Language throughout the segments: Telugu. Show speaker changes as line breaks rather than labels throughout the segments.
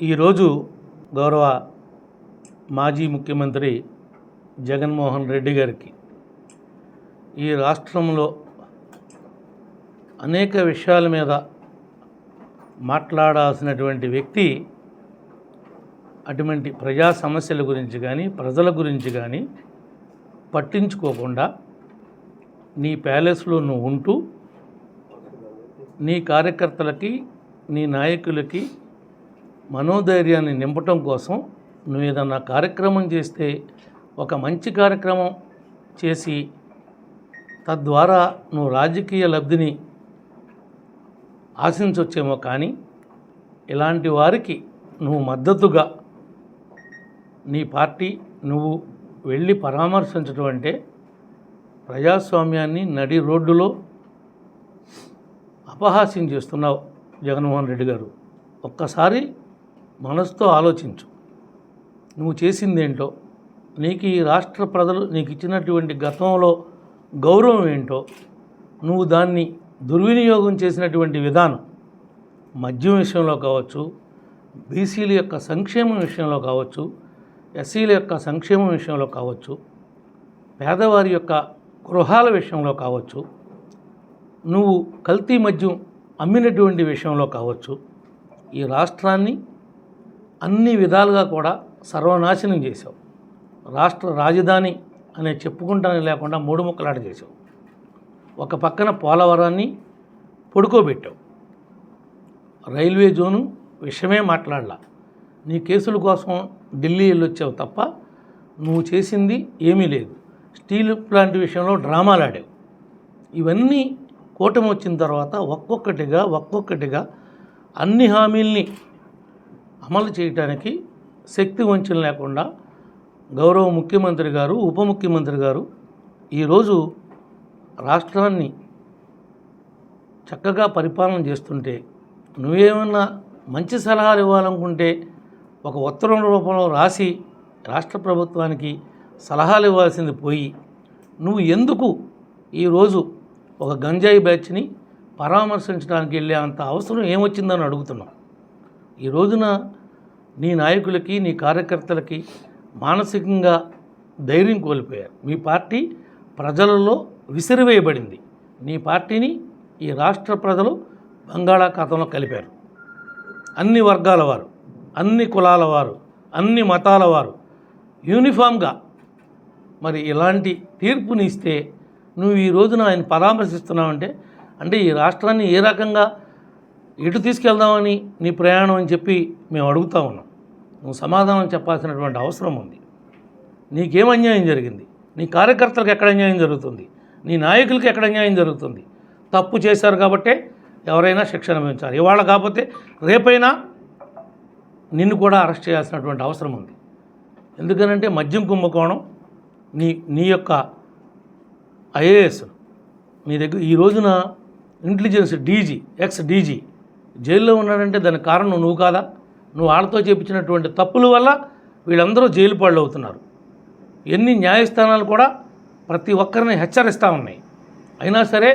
ఈరోజు గౌరవ మాజీ ముఖ్యమంత్రి జగన్మోహన్ రెడ్డి గారికి ఈ రాష్ట్రంలో అనేక విషయాల మీద మాట్లాడాల్సినటువంటి వ్యక్తి అటువంటి ప్రజా సమస్యల గురించి కానీ ప్రజల గురించి కానీ పట్టించుకోకుండా నీ ప్యాలెస్లో నువ్వు ఉంటూ నీ కార్యకర్తలకి నీ నాయకులకి మనోధైర్యాన్ని నింపటం కోసం నువ్వు ఏదన్నా కార్యక్రమం చేస్తే ఒక మంచి కార్యక్రమం చేసి తద్వారా నువ్వు రాజకీయ లబ్ధిని ఆశించవచ్చేమో కానీ ఇలాంటి వారికి నువ్వు మద్దతుగా నీ పార్టీ నువ్వు వెళ్ళి పరామర్శించడం అంటే ప్రజాస్వామ్యాన్ని నడి రోడ్డులో అపహాస్యం చేస్తున్నావు జగన్మోహన్ రెడ్డి గారు. ఒక్కసారి మనసుతో ఆలోచించు. నువ్వు చేసిందేంటో నీకు ఈ రాష్ట్ర ప్రజలు నీకు ఇచ్చినటువంటి గతంలో గౌరవం ఏంటో నువ్వు దాన్ని దుర్వినియోగం చేసినటువంటి విధానం మద్యం విషయంలో కావచ్చు బీసీల యొక్క సంక్షేమం విషయంలో కావచ్చు ఎస్సీల యొక్క సంక్షేమం విషయంలో కావచ్చు పేదవారి యొక్క గృహాల విషయంలో కావచ్చు నువ్వు కల్తీ మద్యం అమ్మినటువంటి విషయంలో కావచ్చు ఈ రాష్ట్రాన్ని అన్ని విధాలుగా కూడా సర్వనాశనం చేశావు. రాష్ట్ర రాజధాని అనే చెప్పుకుంటానే లేకుండా మూడు ముక్కలాట చేశావు. ఒక పక్కన పోలవరాన్ని పడుకోబెట్టావు. రైల్వే జోను విషయమే మాట్లాడలా. నీ కేసుల కోసం ఢిల్లీ వెళ్ళొచ్చావు తప్ప నువ్వు చేసింది ఏమీ లేదు. స్టీల్ ప్లాంట్ విషయంలో డ్రామాలు ఆడావు ఇవన్నీ కూటమి వచ్చిన తర్వాత ఒక్కొక్కటిగా ఒక్కొక్కటిగా అన్ని హామీల్ని అమలు చేయటానికి శక్తి వంచన లేకుండా గౌరవ ముఖ్యమంత్రి గారు ఉప ముఖ్యమంత్రి గారు ఈరోజు రాష్ట్రాన్ని చక్కగా పరిపాలన చేస్తుంటే నువ్వేమన్నా మంచి సలహాలు ఇవ్వాలనుకుంటే ఒక ఉత్తరం రూపంలో రాసి రాష్ట్ర ప్రభుత్వానికి సలహాలు ఇవ్వాల్సింది పోయి నువ్వు ఎందుకు ఈరోజు ఒక గంజాయి బ్యాచ్ని పరామర్శించడానికి వెళ్ళే అంత అవసరం ఏమొచ్చిందని అడుగుతున్నాం ఈ రోజున నీ నాయకులకి నీ కార్యకర్తలకి మానసికంగా ధైర్యం కోల్పోయారు. మీ పార్టీ ప్రజలలో విసిరివేయబడింది. నీ పార్టీని ఈ రాష్ట్ర ప్రజలు బంగాళాఖాతంలో కలిపారు. అన్ని వర్గాల వారు అన్ని కులాల వారు అన్ని మతాల వారు యూనిఫామ్గా మరి ఇలాంటి తీర్పుని ఇస్తే నువ్వు ఈ రోజున ఆయన పరామర్శిస్తున్నావంటే అంటే ఈ రాష్ట్రాన్ని ఏ రకంగా ఎటు తీసుకెళ్దామని నీ ప్రయాణం అని చెప్పి మేము అడుగుతా ఉన్నాం. నువ్వు సమాధానం చెప్పాల్సినటువంటి అవసరం ఉంది. నీకేం అన్యాయం జరిగింది? నీ కార్యకర్తలకు ఎక్కడ అన్యాయం జరుగుతుంది? నీ నాయకులకి ఎక్కడ అన్యాయం జరుగుతుంది? తప్పు చేశారు కాబట్టే ఎవరైనా శిక్షణ అనుభవించాలి. ఇవాళ కాకపోతే రేపైనా నిన్ను కూడా అరెస్ట్ చేయాల్సినటువంటి అవసరం ఉంది. ఎందుకనంటే మద్యం కుంభకోణం నీ నీ యొక్క ఐఏఎస్ నీ దగ్గర ఈ రోజున ఇంటెలిజెన్స్ డీజీ ఎక్స్ డీజీ జైల్లో ఉన్నాడంటే దానికి కారణం నువ్వు కాదా? నువ్వు వాళ్ళతో చేపించినటువంటి తప్పుల వల్ల వీళ్ళందరూ జైలు పాళ్ళు అవుతున్నారు ఎన్ని న్యాయస్థానాలు కూడా ప్రతి ఒక్కరిని హెచ్చరిస్తూ ఉన్నాయి. అయినా సరే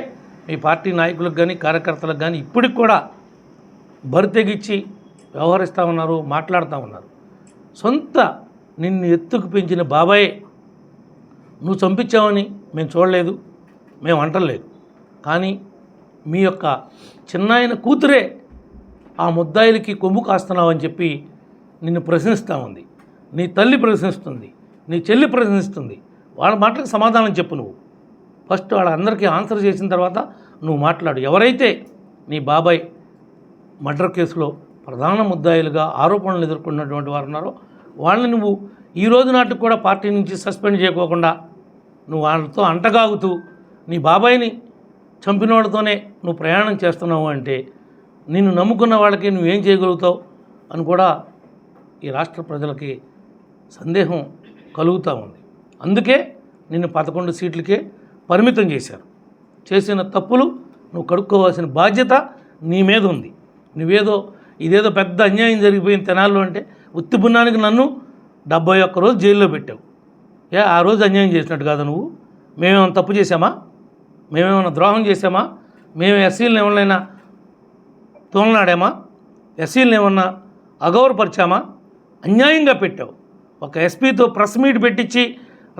మీ పార్టీ నాయకులకు కానీ కార్యకర్తలకు కానీ ఇప్పటికి కూడా బరితెగిచ్చి వ్యవహరిస్తూ ఉన్నారు మాట్లాడుతూ ఉన్నారు. సొంత నిన్ను ఎత్తుకు పెంచిన బాబాయే నువ్వు చంపించావని మేము చూడలేదు మేము అంటలేదు. కానీ మీ యొక్క చిన్నాయన కూతురే ఆ ముద్దాయిలకి కొమ్ము కాస్తున్నావని చెప్పి నిన్ను ప్రశ్నిస్తూ ఉంది. నీ తల్లి ప్రశ్నిస్తుంది. నీ చెల్లి ప్రశ్నిస్తుంది. వాళ్ళ మాటలకు సమాధానం చెప్పు నువ్వు. ఫస్ట్ వాళ్ళందరికీ ఆన్సర్ చేసిన తర్వాత నువ్వు మాట్లాడు. ఎవరైతే నీ బాబాయ్ మర్డర్ కేసులో ప్రధాన ముద్దాయిలుగా ఆరోపణలు ఎదుర్కొన్నటువంటి వారు ఉన్నారో వాళ్ళని నువ్వు ఈ రోజు నాటికి కూడా పార్టీ నుంచి సస్పెండ్ చేయకోకుండా నువ్వు వాళ్ళతో అంటగాగుతూ నీ బాబాయిని చంపినోడితోనే నువ్వు ప్రయాణం చేస్తున్నావు అంటే నిన్ను నమ్ముకున్న వాళ్ళకి నువ్వేం చేయగలుగుతావు అని కూడా ఈ రాష్ట్ర ప్రజలకి సందేహం కలుగుతూ ఉంది. అందుకే నిన్ను పదకొండు సీట్లకే పరిమితం చేశారు. చేసిన తప్పులు నువ్వు కడుక్కోవాల్సిన బాధ్యత నీ మీద ఉంది. నువ్వేదో ఇదేదో పెద్ద అన్యాయం జరిగిపోయిన తెనాల్లో అంటే ఉత్తిపున్నానికి నన్ను డెబ్బై ఒక్క రోజు జైల్లో పెట్టావు. ఏ ఆ రోజు అన్యాయం చేసినట్టు కాదు నువ్వు. మేమేమైనా తప్పు చేసామా మేమేమైనా ద్రోహం చేసామా మేము ఎస్సీలను ఏమైనా తోలనాడామా? ఎస్సీలను ఏమన్నా అగౌరపరిచామా అన్యాయంగా పెట్టావు. ఒక ఎస్పీతో ప్రెస్ మీట్ పెట్టించి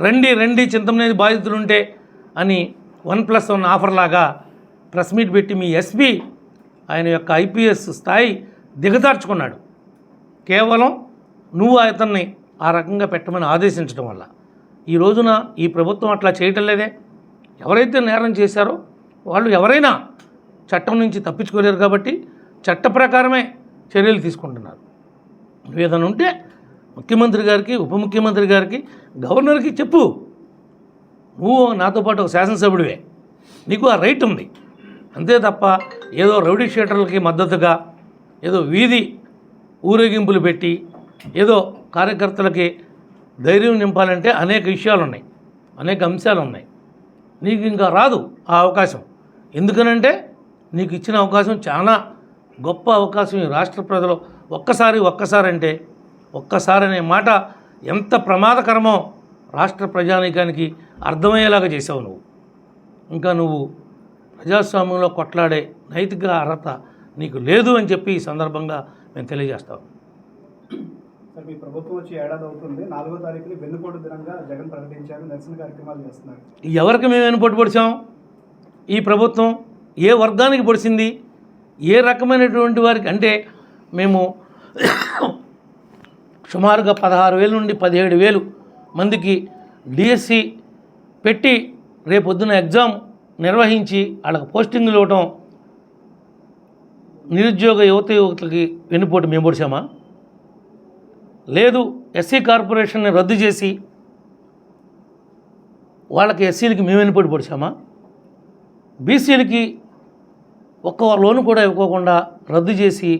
రండి రండి చింతమనేది బాధితులుంటే అని వన్ ప్లస్ వన్ ఆఫర్ లాగా ప్రెస్ మీట్ పెట్టి మీ ఎస్పీ ఆయన యొక్క ఐపీఎస్ స్థాయి దిగదార్చుకున్నాడు కేవలం నువ్వు అతన్ని ఆ రకంగా పెట్టమని ఆదేశించడం వల్ల. ఈ రోజున ఈ ప్రభుత్వం అట్లా చేయటం లేదే. ఎవరైతే నేరం చేశారో వాళ్ళు ఎవరైనా చట్టం నుంచి తప్పించుకోలేరు కాబట్టి చట్ట ప్రకారమే చర్యలు తీసుకుంటున్నారు. ఏదైనా ఉంటే ముఖ్యమంత్రి గారికి ఉప ముఖ్యమంత్రి గారికి గవర్నర్కి చెప్పు. నువ్వు నాతో పాటు ఒక శాసనసభ్యుడివే. నీకు ఆ రైట్ ఉంది. అంతే తప్ప ఏదో రౌడీ షీటర్లకి మద్దతుగా ఏదో వీధి ఊరేగింపులు పెట్టి ఏదో కార్యకర్తలకి ధైర్యం నింపాలంటే అనేక విషయాలు ఉన్నాయి అనేక అంశాలు ఉన్నాయి నీకు ఇంకా రాదు ఆ అవకాశం. ఎందుకనంటే నీకు ఇచ్చిన అవకాశం చాలా గొప్ప అవకాశం ఈ రాష్ట్ర ప్రజలు ఒక్కసారి ఒక్కసారి అంటే ఒక్కసారి అనే మాట ఎంత ప్రమాదకరమో రాష్ట్ర ప్రజానీకానికి అర్థమయ్యేలాగా చేసావు నువ్వు. ఇంకా నువ్వు ప్రజాస్వామ్యంలో కొట్లాడే నైతిక అర్హత నీకు లేదు అని చెప్పి ఈ సందర్భంగా మేము తెలియజేస్తాం.
మీ ప్రభుత్వం వచ్చి ఏడాది అవుతుంది. నాలుగో తారీఖుని వెన్నుపోటు దినంగా జగన్ ప్రకటించారు. నిరసన కార్యక్రమాలు చేస్తున్నారు.
ఎవరికి మేము వెనుపోటు పొడిచాం? ఈ ప్రభుత్వం ఏ వర్గానికి పొడిచింది? ఏ రకమైనటువంటి వారికి అంటే మేము సుమారుగా పదహారు వేల నుండి పదిహేడు వేలు మందికి డిఎస్సి పెట్టి రేపొద్దున ఎగ్జామ్ నిర్వహించి వాళ్ళకి పోస్టింగ్లు ఇవ్వటం నిరుద్యోగ యువత యువతలకి వెన్నుపోటు మేము పొడిచామా? లేదు ఎస్సీ కార్పొరేషన్ని రద్దు చేసి వాళ్ళకి ఎస్సీలకి మేము వెన్నుపోటు పొడిచామా? బీసీలకి ఒక్క లోను కూడా ఇవ్వకుండా రద్దు చేసి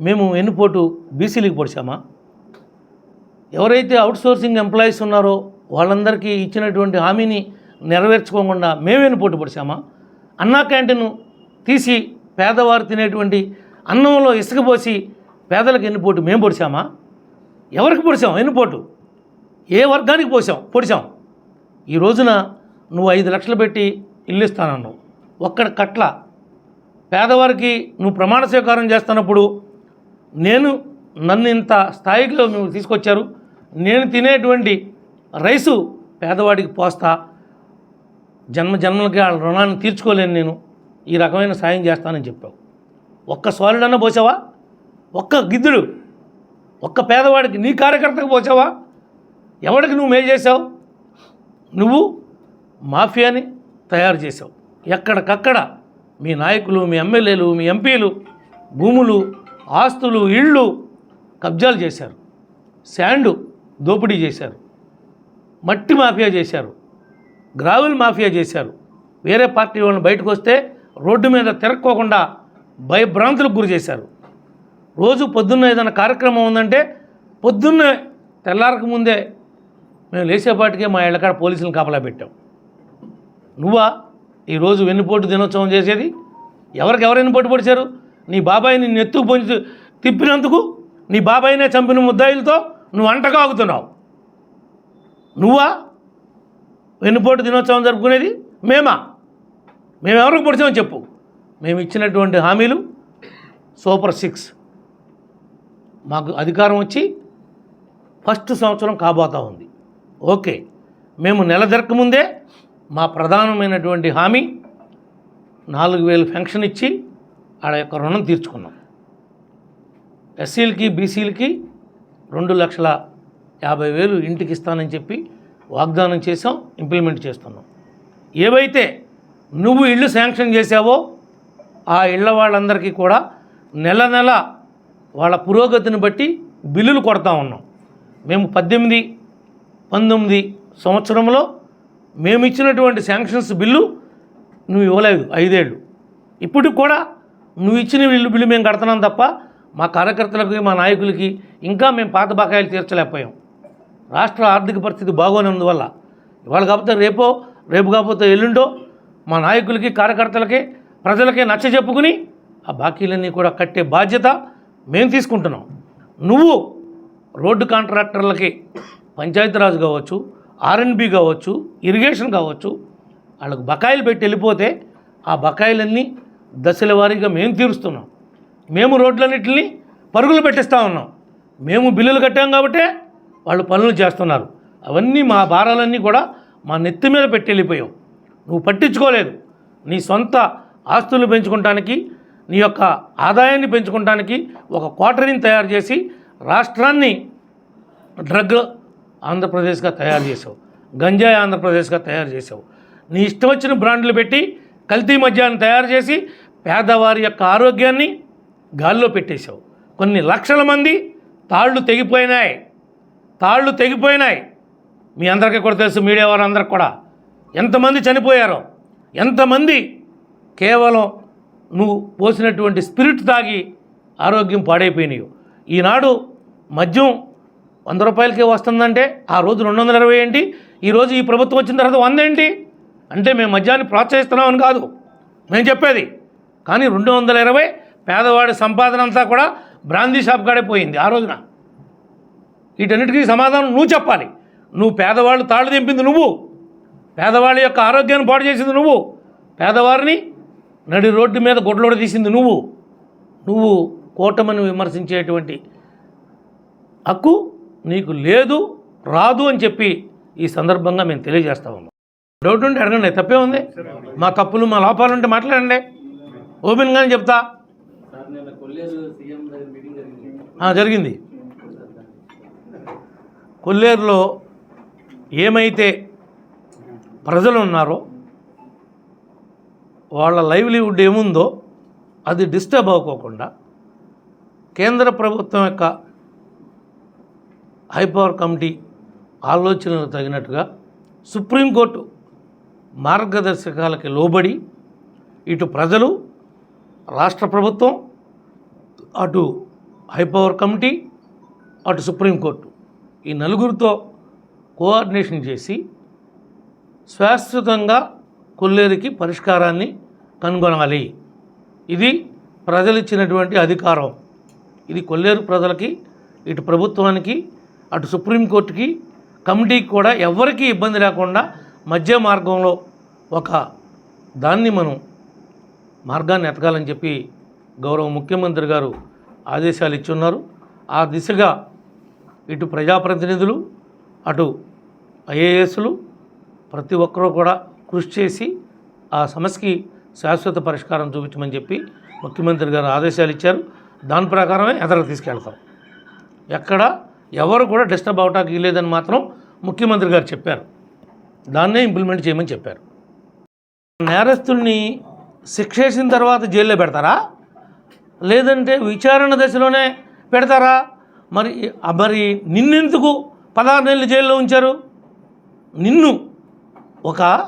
మేము ఎన్నిపోటు బీసీలకి పొడిచామా? ఎవరైతే అవుట్సోర్సింగ్ ఎంప్లాయీస్ ఉన్నారో వాళ్ళందరికీ ఇచ్చినటువంటి హామీని నెరవేర్చుకోకుండా మేము వెన్నుపోటు పొడిచామా? అన్నా క్యాంటీన్ తీసి పేదవారు తినేటువంటి అన్నంలో ఇసుక పోసి పేదలకు ఎన్నిపోటు మేము పొడిచామా? ఎవరికి పొడిచాం? ఎన్నిపోటు. ఏ వర్గానికి పోసాం? పొడిచాం. ఈ రోజున నువ్వు ఐదు లక్షలు పెట్టి ఇల్లు ఇస్తానన్నావు. ఒక్కడ కట్ల పేదవారికి నువ్వు ప్రమాణ స్వీకారం చేస్తున్నప్పుడు నేను నన్ను ఇంత స్థాయిలో నువ్వు తీసుకొచ్చారు. నేను తినేటువంటి రైసు పేదవాడికి పోస్తా. జన్మ జన్మలకి వాళ్ళ రుణాన్ని తీర్చుకోలేను నేను. ఈ రకమైన సాయం చేస్తానని చెప్పావు. ఒక్క సోలుడన్నా పోసావా? ఒక్క గిద్దుడు ఒక్క పేదవాడికి నీ కార్యకర్తకు పోసావా? ఎవడికి నువ్వు మేలు చేసావు నువ్వు మాఫియాని తయారు చేసావు ఎక్కడికక్కడ మీ నాయకులు మీ ఎమ్మెల్యేలు మీ ఎంపీలు భూములు ఆస్తులు ఇళ్ళు కబ్జాలు చేశారు. శాండు దోపిడీ చేశారు. మట్టి మాఫియా చేశారు. గ్రావెల్ మాఫియా చేశారు. వేరే పార్టీ వాళ్ళని బయటకు వస్తే రోడ్డు మీద తిరక్కోకుండా భయభ్రాంతులకు గురి చేశారు. రోజు పొద్దున్న ఏదైనా కార్యక్రమం ఉందంటే పొద్దున్నే తెల్లారక ముందే మేము లేచేపాటికే మా ఇళ్ళకాడ పోలీసులను కాపలా పెట్టాం. నువ్వా? ఈరోజు వెన్నుపోటు దినోత్సవం చేసేది? ఎవరికి ఎవరు వెన్నుపోటు పొడిచారు? నీ బాబాయిని నెత్తుకు పొంచి తిప్పినందుకు నీ బాబాయినే చంపిన ముద్దాయిలతో నువ్వు అంటకాగుతున్నావు నువ్వా? వెన్నుపోటు దినోత్సవం జరుపుకునేది? మేమా? మేము ఎవరికి పొడిచామని చెప్పు. మేము ఇచ్చినటువంటి హామీలు సూపర్ సిక్స్. మాకు అధికారం వచ్చి ఫస్ట్ సంవత్సరం కాబోతా ఉంది. ఓకే. మేము నెల ముందే మా ప్రధానమైనటువంటి హామీ నాలుగు వేలు పెన్షన్ ఇచ్చి ఆడ యొక్క రుణం తీర్చుకున్నాం. ఎస్సీలకి బీసీలకి రెండు లక్షల యాభై వేలు ఇంటికి ఇస్తానని చెప్పి వాగ్దానం చేసాం ఇంప్లిమెంట్ చేస్తున్నాం. ఏవైతే నువ్వు ఇళ్ళు శాంక్షన్ చేసావో ఆ ఇళ్ళ వాళ్ళందరికీ కూడా నెల నెల వాళ్ళ పురోగతిని బట్టి బిల్లులు కొడతా ఉన్నాం. మేము పద్దెనిమిది పంతొమ్మిది సంవత్సరంలో మేము ఇచ్చినటువంటి శాంక్షన్స్ బిల్లు నువ్వు ఇవ్వలేదు ఐదేళ్ళు. ఇప్పటికి కూడా నువ్వు ఇచ్చిన బిల్లు బిల్లు మేము కడుతున్నాం తప్ప మా కార్యకర్తలకి మా నాయకులకి ఇంకా మేము పాత బకాయిలు తీర్చలేకపోయాం. రాష్ట్ర ఆర్థిక పరిస్థితి బాగోనందువల్ల. ఇవాళ కాకపోతే రేపో రేపు కాకపోతే ఎల్లుండో మా నాయకులకి కార్యకర్తలకి ప్రజలకి నచ్చ చెప్పుకుని ఆ బాకీలన్నీ కూడా కట్టే బాధ్యత మేము తీసుకుంటున్నాం. నువ్వు రోడ్డు కాంట్రాక్టర్లకి పంచాయతీరాజ్ కావచ్చు ఆర్ఎన్బి కావచ్చు ఇరిగేషన్ కావచ్చు వాళ్ళకు బకాయిలు పెట్టి వెళ్ళిపోతే ఆ బకాయిలన్నీ దశల వారీగా మేము తీరుస్తున్నాం. మేము రోడ్లన్నింటినీ పరుగులు పెట్టిస్తూ ఉన్నాం. మేము బిల్లులు కట్టాం కాబట్టే వాళ్ళు పనులు చేస్తున్నారు. అవన్నీ మా భారాలన్నీ కూడా మా నెత్తి మీద పెట్టి వెళ్ళిపోయావు. నువ్వు పట్టించుకోలేదు. నీ సొంత ఆస్తులు పెంచుకోవటానికి నీ యొక్క ఆదాయాన్ని పెంచుకోవటానికి ఒక క్వార్టరీని తయారు చేసి రాష్ట్రాన్ని డ్రగ్ ఆంధ్రప్రదేశ్గా తయారు చేసావు గంజాయి ఆంధ్రప్రదేశ్గా తయారు చేసావు నీ ఇష్టం వచ్చిన బ్రాండ్లు పెట్టి కల్తీ మద్యాన్ని తయారు చేసి పేదవారి యొక్క ఆరోగ్యాన్ని గాల్లో పెట్టేశావు. కొన్ని లక్షల మంది తాళ్ళు తెగిపోయినాయి. తాళ్ళు తెగిపోయినాయి. మీ అందరికీ కూడా తెలుసు మీడియా వారందరికి కూడా. ఎంతమంది చనిపోయారో ఎంతమంది కేవలం నువ్వు పోసినటువంటి స్పిరిట్ తాగి ఆరోగ్యం పాడైపోయినాయి. ఈనాడు మద్యం వంద రూపాయలకే వస్తుందంటే ఆ రోజు రెండు వందల ఇరవై ఏంటి? ఈరోజు ఈ ప్రభుత్వం వచ్చిన తర్వాత వంద ఏంటి? అంటే మేము మద్యాన్ని ప్రోత్సహిస్తున్నామని కాదు. మేము చెప్పేది. కానీ రెండు వందల ఇరవై పేదవాడి సంపాదన అంతా కూడా బ్రాందీ షాప్ కాడే పోయింది ఆ రోజున. వీటన్నిటికీ సమాధానం నువ్వు చెప్పాలి. నువ్వు పేదవాళ్ళు తాళ్ళు దింపింది నువ్వు. పేదవాళ్ళ యొక్క ఆరోగ్యాన్ని పాడు చేసింది నువ్వు. పేదవారిని నడి రోడ్డు మీద గొడ్లోడ తీసింది నువ్వు. నువ్వు కూటమిని విమర్శించేటువంటి హక్కు నీకు లేదు రాదు అని చెప్పి ఈ సందర్భంగా మేము తెలియజేస్తా ఉన్నాం. డౌట్ ఉంటే అడగండి తప్పే ఉంది. మా తప్పులు మా లోపాలు ఉంటే మాట్లాడండి. ఓపెన్గానే చెప్తా.
జరిగింది.
కొల్లేరులో ఏమైతే ప్రజలు ఉన్నారో వాళ్ళ లైవ్లీవుడ్ ఏముందో అది డిస్టర్బ్ అవ్వకోకుండా కేంద్ర ప్రభుత్వం యొక్క హైపవర్ కమిటీ ఆలోచనలకు తగినట్టుగా సుప్రీంకోర్టు మార్గదర్శకాలకి లోబడి ఇటు ప్రజలు రాష్ట్ర ప్రభుత్వం అటు హైపవర్ కమిటీ అటు సుప్రీంకోర్టు ఈ నలుగురితో కోఆర్డినేషన్ చేసి శాశ్వతంగా కొల్లేరికి పరిష్కారాన్ని కనుగొనాలి. ఇది ప్రజలు ఇచ్చినటువంటి అధికారం. ఇది కొల్లేరు ప్రజలకి ఇటు ప్రభుత్వానికి అటు సుప్రీంకోర్టుకి కమిటీకి కూడా ఎవరికీ ఇబ్బంది లేకుండా మధ్య మార్గంలో ఒక దాన్ని మనం మార్గాన్ని ఎతకాలని చెప్పి గౌరవ ముఖ్యమంత్రి గారు ఆదేశాలు ఇచ్చున్నారు. ఆ దిశగా ఇటు ప్రజాప్రతినిధులు అటు ఐఏఎస్లు ప్రతి ఒక్కరూ కూడా కృషి చేసి ఆ సమస్యకి శాశ్వత పరిష్కారం చూపించమని చెప్పి ముఖ్యమంత్రి గారు ఆదేశాలు ఇచ్చారు. దాని ప్రకారమే ఎదరకు తీసుకెళ్తాం. ఎక్కడ ఎవరు కూడా డిస్టర్బ్ అవటానికి లేదని మాత్రం ముఖ్యమంత్రి గారు చెప్పారు. దాన్నే ఇంప్లిమెంట్ చేయమని చెప్పారు. నేరస్తుల్ని శిక్ష వేసిన తర్వాత జైల్లో పెడతారా? లేదంటే విచారణ దశలోనే పెడతారా? మరి మరి నిన్నెందుకు పదహారు నెలలు జైల్లో ఉంచారు? నిన్ను ఒక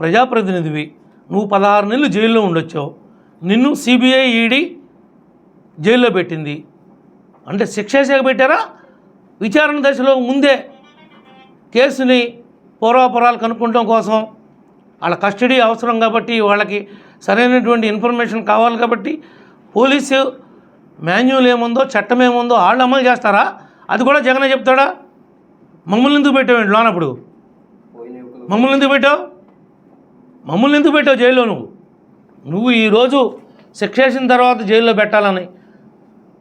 ప్రజాప్రతినిధివి నువ్వు పదహారు నెలలు జైల్లో ఉండొచ్చావు. నిన్ను సిబిఐ ఈడీ జైల్లో పెట్టింది. అంటే శిక్ష పెట్టారా? విచారణ దశలో ముందే కేసుని పూర్వాపరాలు కనుక్కోవడం కోసం వాళ్ళ కస్టడీ అవసరం కాబట్టి వాళ్ళకి సరైనటువంటి ఇన్ఫర్మేషన్ కావాలి కాబట్టి పోలీసు మాన్యువల్ ఏముందో చట్టం ఏముందో వాళ్ళు అమలు చేస్తారా? అది కూడా జగనే చెప్తాడా? మమ్మల్ని ఎందుకు పెట్టావు లోనప్పుడు? మమ్మల్ని ఎందుకు పెట్టావు? మమ్మల్ని ఎందుకు పెట్టావు జైల్లో నువ్వు? నువ్వు ఈరోజు శిక్ష వేసిన తర్వాత జైల్లో పెట్టాలని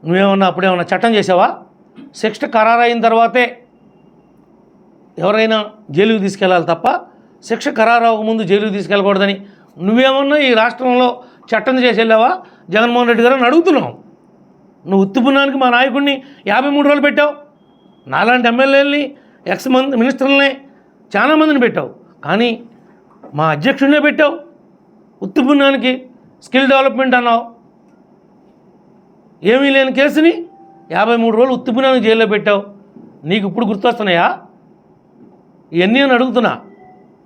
నువ్వేమన్నా అప్పుడేమన్నా చట్టం చేసావా? శిక్ష ఖరారు అయిన తర్వాతే ఎవరైనా జైలుకి తీసుకెళ్ళాలి తప్ప శిక్ష ఖరారు అవ్వకముందు జైలుకి తీసుకెళ్ళకూడదని. నువ్వేమన్నా ఈ రాష్ట్రంలో చట్టం చేసి వెళ్ళావా? జగన్మోహన్ రెడ్డి గారు అడుగుతున్నావు నువ్వు ఉత్తుపున్నానికి మా నాయకుడిని యాభై మూడు రోజులు పెట్టావు. నాలాంటి ఎమ్మెల్యేలని ఎక్స్ మంది మినిస్టర్లని చాలా మందిని పెట్టావు. కానీ మా అధ్యక్షుడినే పెట్టావు. ఉత్తుపున్నానికి స్కిల్ డెవలప్మెంట్ అన్నావు. ఏమీ లేని కేసుని యాభై మూడు రోజులు ఉత్తుపున్నానికి జైల్లో పెట్టావు. నీకు ఇప్పుడు గుర్తొస్తున్నాయా? ఇవన్నీ అని అడుగుతున్నా.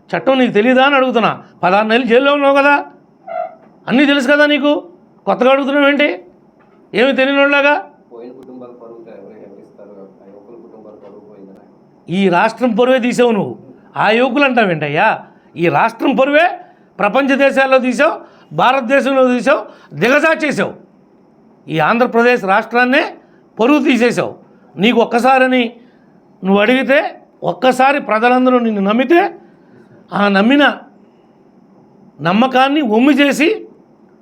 చట్టం నీకు తెలియదా అని అడుగుతున్నా. పదహారు నెలలు జైల్లో ఉన్నావు కదా? అన్నీ తెలుసు కదా నీకు? కొత్తగా అడుగుతున్నావు ఏంటి? ఏమి తెలియని వాళ్ళగా
పోయిన కుటుంబాల పరువు ఎవరు ఎవరిస్తారు ఆ యువకుల కుటుంబాల పరువు పోయిందా?
ఈ రాష్ట్రం పరువే తీసావు నువ్వు. ఆ యువకులు అంటావేంటయ్యా ఈ రాష్ట్రం పరువే ప్రపంచ దేశాల్లో తీసావు భారతదేశంలో తీసావు దిగజార్చేసావు ఈ ఆంధ్రప్రదేశ్ రాష్ట్రాన్నే పరుగు తీసేసావు నీకు ఒక్కసారని నువ్వు అడిగితే ఒక్కసారి ప్రజలందరూ నిన్ను నమ్మితే ఆ నమ్మిన నమ్మకాన్ని ఒమ్మి చేసి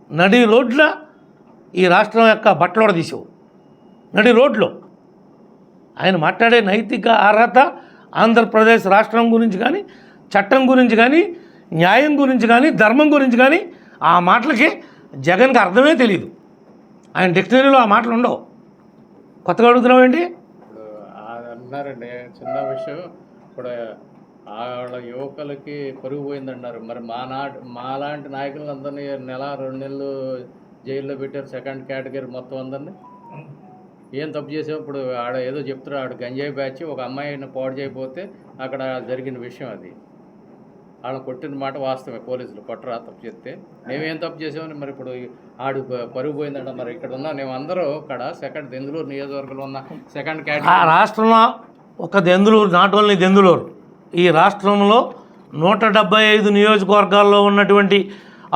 నడి రోడ్ల ఈ రాష్ట్రం యొక్క బట్టలోడ తీసావు నడి రోడ్లో. ఆయన మాట్లాడే నైతిక అర్హత ఆంధ్రప్రదేశ్ రాష్ట్రం గురించి కానీ చట్టం గురించి కానీ న్యాయం గురించి కానీ ధర్మం గురించి కానీ ఆ మాటలకి జగన్కి అర్థమే తెలియదు ఆయన డిక్షనరీలో ఆ మాటలు ఉండవు. కొత్తగా అడుగుతున్నావు ఏంటి?
అన్నారండి. చిన్న విషయం ఇప్పుడు వాళ్ళ యువకులకి పరుగు పోయిందన్నారు మరి మా నాటి మాలాంటి నాయకులందరినీ నెల రెండు నెలలు జైల్లో పెట్టారు సెకండ్ కేటగిరీ మొత్తం అందరినీ. ఏం తప్పు చేసావు? ఇప్పుడు ఆడ ఏదో చెప్తారు ఆడ గంజాయి బ్యాచ్. ఒక అమ్మాయిని పాడు చేయకపోతే అక్కడ జరిగిన విషయం అది. వాళ్ళని కొట్టిన మాట వాస్తవమే. పోలీసులు కొట్టరా తప్పు చెప్తే. మేమేం తప్పు చేసామని మరి ఇప్పుడు ఆడు పరుగు పోయిందంట మరి ఇక్కడ ఉన్న. మేము అందరూ ఇక్కడ సెకండ్ దెందులూరు నియోజకవర్గంలో ఉన్న సెకండ్
ఆ
కేటగిరీ
రాష్ట్రంలో ఒక దెందులూరు నాట్ ఓన్లీ దెందులూరు ఈ రాష్ట్రంలో నూట డెబ్బై ఐదు నియోజకవర్గాల్లో ఉన్నటువంటి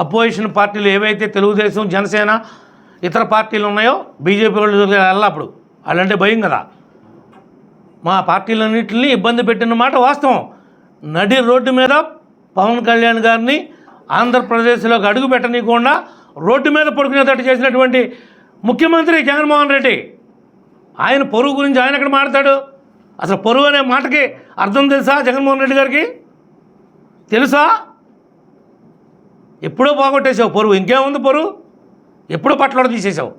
అపోజిషన్ పార్టీలు ఏవైతే తెలుగుదేశం జనసేన ఇతర పార్టీలు ఉన్నాయో బీజేపీ వాళ్ళు వెళ్ళప్పుడు వాళ్ళంటే భయం కదా. మా పార్టీలన్నింటినీ ఇబ్బంది పెట్టిన మాట వాస్తవం. నడి రోడ్డు మీద పవన్ కళ్యాణ్ గారిని ఆంధ్రప్రదేశ్లోకి అడుగు పెట్టనీయకుండా రోడ్డు మీద పడుకునేటట్టు చేసినటువంటి ముఖ్యమంత్రి జగన్మోహన్ రెడ్డి ఆయన పొరుగు గురించి ఆయన ఎక్కడ మాట్లాడు? అసలు పొరుగు అనే మాటకి అర్థం తెలుసా జగన్మోహన్ రెడ్డి గారికి? తెలుసా? ఎప్పుడో పోగొట్టేసావు పొరుగు. ఇంకేముంది పొరుగు? ఎప్పుడో పట్ల తీసేసావు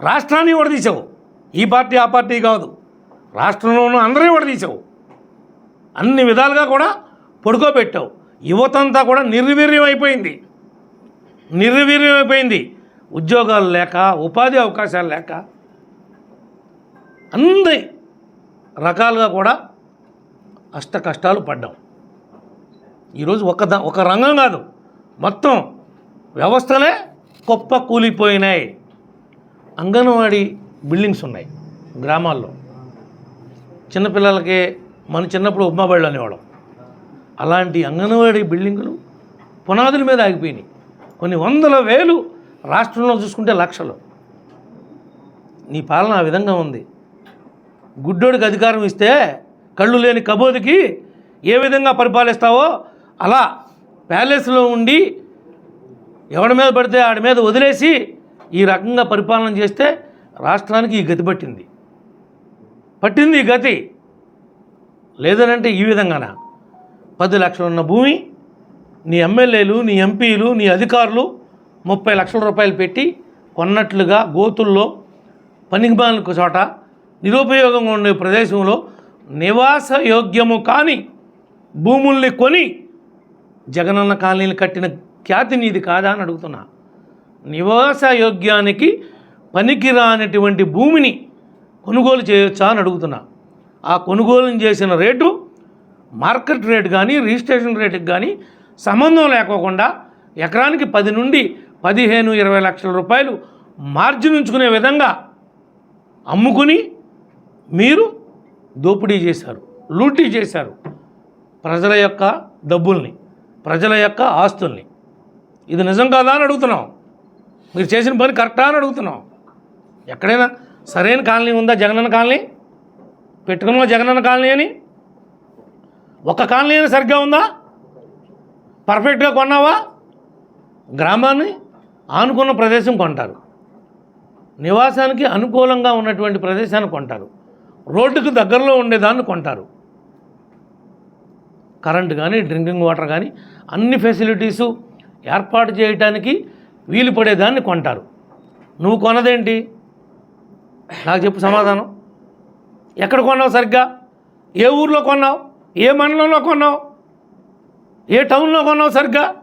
రాష్ట్రాన్ని కూడా తీసావు ఈ పార్టీ ఆ పార్టీ కాదు. రాష్ట్రంలో ఉన్న అందరినీ తీసావు అన్ని విధాలుగా కూడా పడుకోబెట్టావు. యువతంతా కూడా నిర్వీర్యం అయిపోయింది. నిర్వీర్యమైపోయింది. ఉద్యోగాలు లేక ఉపాధి అవకాశాలు లేక అన్ని రకాలుగా కూడా అష్ట కష్టాలు పడ్డాం. ఈరోజు ఒక ద ఒక రంగం కాదు. మొత్తం వ్యవస్థలే గొప్ప కూలిపోయినాయి. అంగన్వాడీ బిల్డింగ్స్ ఉన్నాయి గ్రామాల్లో. చిన్నపిల్లలకి మన చిన్నప్పుడు ఉప్మా బళ్ళు అనేవాళ్ళం. అలాంటి అంగన్వాడీ బిల్డింగులు పునాదుల మీద ఆగిపోయినాయి. కొన్ని వందల వేలు రాష్ట్రంలో చూసుకుంటే లక్షలు. నీ పాలన ఆ విధంగా ఉంది. గుడ్డోడికి అధికారం ఇస్తే కళ్ళు లేని కబోదికి ఏ విధంగా పరిపాలిస్తావో అలా ప్యాలెస్లో ఉండి ఎవడి మీద పడితే ఆడి మీద వదిలేసి ఈ రకంగా పరిపాలన చేస్తే రాష్ట్రానికి ఈ గతి పట్టింది. పట్టింది ఈ గతి. లేదనంటే ఈ విధంగానా? పది లక్షలు ఉన్న భూమి నీ ఎమ్మెల్యేలు నీ ఎంపీలు నీ అధికారులు ముప్పై లక్షల రూపాయలు పెట్టి కొన్నట్లుగా గోతుల్లో పనికిమాలకు చోట నిరుపయోగంగా ఉండే ప్రదేశంలో నివాస యోగ్యము కాని భూముల్ని కొని జగనన్న కాలనీలు కట్టిన ఖ్యాతి నీది కాదా అని అడుగుతున్నా. నివాస యోగ్యానికి పనికిరానటువంటి భూమిని కొనుగోలు చేయొచ్చా అని అడుగుతున్నా. ఆ కొనుగోలు చేసిన రేటు మార్కెట్ రేట్ కానీ రిజిస్ట్రేషన్ రేటుకి కానీ సంబంధం లేకోకుండా ఎకరానికి పది నుండి పదిహేను ఇరవై లక్షల రూపాయలు మార్జిన్ ఉంచుకునే విధంగా అమ్ముకుని మీరు దోపిడీ చేశారు లూటీ చేశారు ప్రజల యొక్క డబ్బుల్ని ప్రజల యొక్క ఆస్తుల్ని. ఇది నిజం కాదా అని అడుగుతున్నాం. మీరు చేసిన పని కరెక్టా అని అడుగుతున్నాం. ఎక్కడైనా సరైన కాలనీ ఉందా జగనన్న కాలనీ? పెట్టుకున్నా జగనన్న కాలనీ అని? ఒక కాలనీ అయినా సరిగ్గా ఉందా? పర్ఫెక్ట్గా కొన్నావా? గ్రామాన్ని ఆనుకున్న ప్రదేశం కొంటారు. నివాసానికి అనుకూలంగా ఉన్నటువంటి ప్రదేశాన్ని కొంటారు. రోడ్డుకు దగ్గరలో ఉండేదాన్ని కొంటారు. కరెంట్ కానీ డ్రింకింగ్ వాటర్ కానీ అన్ని ఫెసిలిటీసు ఏర్పాటు చేయడానికి వీలు పడేదాన్ని కొంటారు. నువ్వు కొనదేంటి నాకు చెప్పు సమాధానం. ఎక్కడ కొన్నావు సరిగ్గా? ఏ ఊర్లో కొన్నావు? ఏ మండలంలో కొన్నావు? ఏ టౌన్లో కొన్నావు సరిగ్గా?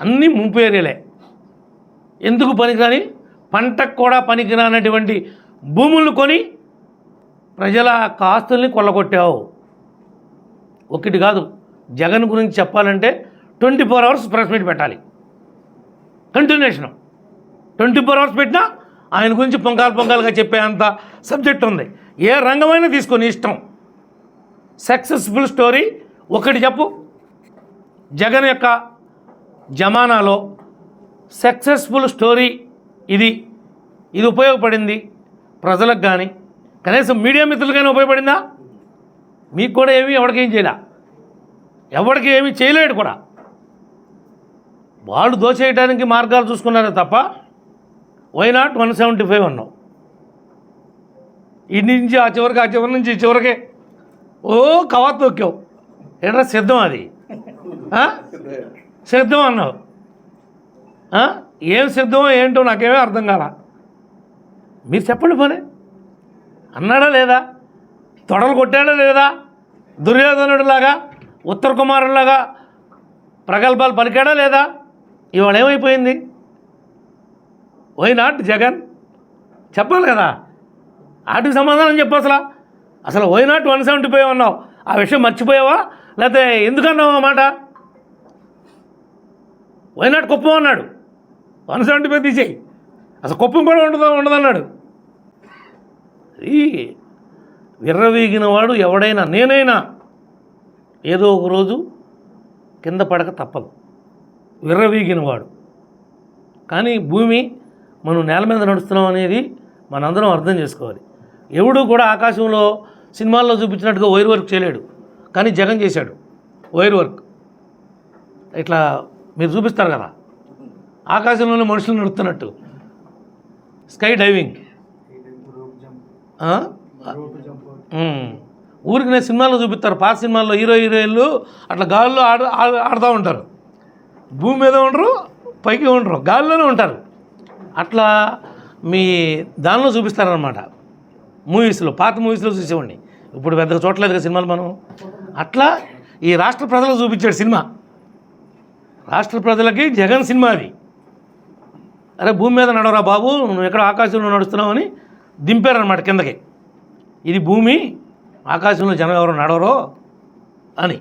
అన్నీ ముంపు ఏరియాలే. ఎందుకు పనికిరాని? పంటకు కూడా పనికిరానటువంటి భూములను కొని ప్రజల కాస్తుల్ని ఆస్తుల్ని కొల్లగొట్టావు. ఒకటి కాదు జగన్ గురించి చెప్పాలంటే twenty four hours press meet పెట్టాలి. కంటిన్యూషన్. ట్వంటీ ఫోర్ అవర్స్ పెట్టినా ఆయన గురించి పొంగాలు పొంగాలుగా చెప్పే అంత సబ్జెక్ట్ ఉంది. ఏ రంగమైనా తీసుకొని ఇష్టం. సక్సెస్ఫుల్ స్టోరీ ఒకటి చెప్పు. జగన్ యొక్క జమానాలో సక్సెస్ఫుల్ స్టోరీ ఇది. ఇది ఉపయోగపడింది ప్రజలకు కానీ కనీసం మీడియా మిత్రులు కానీ ఉపయోగపడిందా? మీకు కూడా ఏమీ ఎవరికేం ఏం చేయలే? ఎవరికి ఏమీ చేయలేడు కూడా. వాళ్ళు దోచేయడానికి మార్గాలు చూసుకున్నారే తప్ప why not one seventy five అన్నావు. ఇటు నుంచి ఆ చివరికి ఆ చివరి నుంచి ఈ చివరికే ఓ కవా తొక్కావు. ఏంట్రా సిద్ధం అది? సిద్ధం అన్నావు. ఏం సిద్ధమో ఏంటో నాకేమీ అర్థం కాల. మీరు చెప్పండి పోనీ. అన్నాడా లేదా? తొడలు కొట్టాడా లేదా? దుర్యోధనుడిలాగా ఉత్తర కుమారులాగా ప్రగల్భాలు పలికాడా లేదా? ఇవాళ ఏమైపోయింది? Why not Jagan. చెప్పాలి కదా. వాటికి సమాధానం చెప్పు అసలు. అసలు why not one seventy five అన్నావు. ఆ విషయం మర్చిపోయావా? లేకపోతే ఎందుకన్నావు ఆ మాట? వైనాడు కుప్పం అన్నాడు. వన్ సెవెంటీ ఫైవ్ తీసేయి. అసలు కుప్పం కూడా ఉండదు ఉండదన్నాడు. ఈ విర్రవీగిన వాడు ఎవడైనా నేనైనా ఏదో ఒక రోజు కింద పడక తప్పదు. విర్రవీగిన వాడు కానీ భూమి మనం నేల మీద నడుస్తున్నాం అనేది మనందరం అర్థం చేసుకోవాలి. ఎవడు కూడా ఆకాశంలో సినిమాల్లో చూపించినట్టుగా వైర్ వర్క్ చేయలేడు. కానీ జగన్ చేశాడు. Wire work. ఇట్లా మీరు చూపిస్తారు కదా? ఆకాశంలోనే మనుషులు నడుస్తున్నట్టు స్కై డైవింగ్. ఊరికి నేను సినిమాల్లో చూపిస్తారు. పాత సినిమాల్లో హీరో హీరోయిన్లు అట్లా గాల్లో ఆడ ఆడుతూ ఉంటారు. భూమి మీద ఉండరు పైకి ఉండరు గాల్లోనే ఉంటారు. అట్లా మీ దానిలో చూపిస్తారనమాట మూవీస్లో పాత మూవీస్లో చూసేవాడిని. ఇప్పుడు పెద్దగా చూడలేదు కదా సినిమాలు మనం? అట్లా ఈ రాష్ట్ర ప్రజలు చూపించాడు సినిమా. రాష్ట్ర ప్రజలకి జగన్ సినిమా అది. అరే భూమి మీద నడవరా బాబు? నువ్వు ఎక్కడ ఆకాశంలో నడుస్తున్నావు అని దింపారనమాట కిందకి. ఇది భూమి ఆకాశంలో జనం ఎవరు నడవరో అని.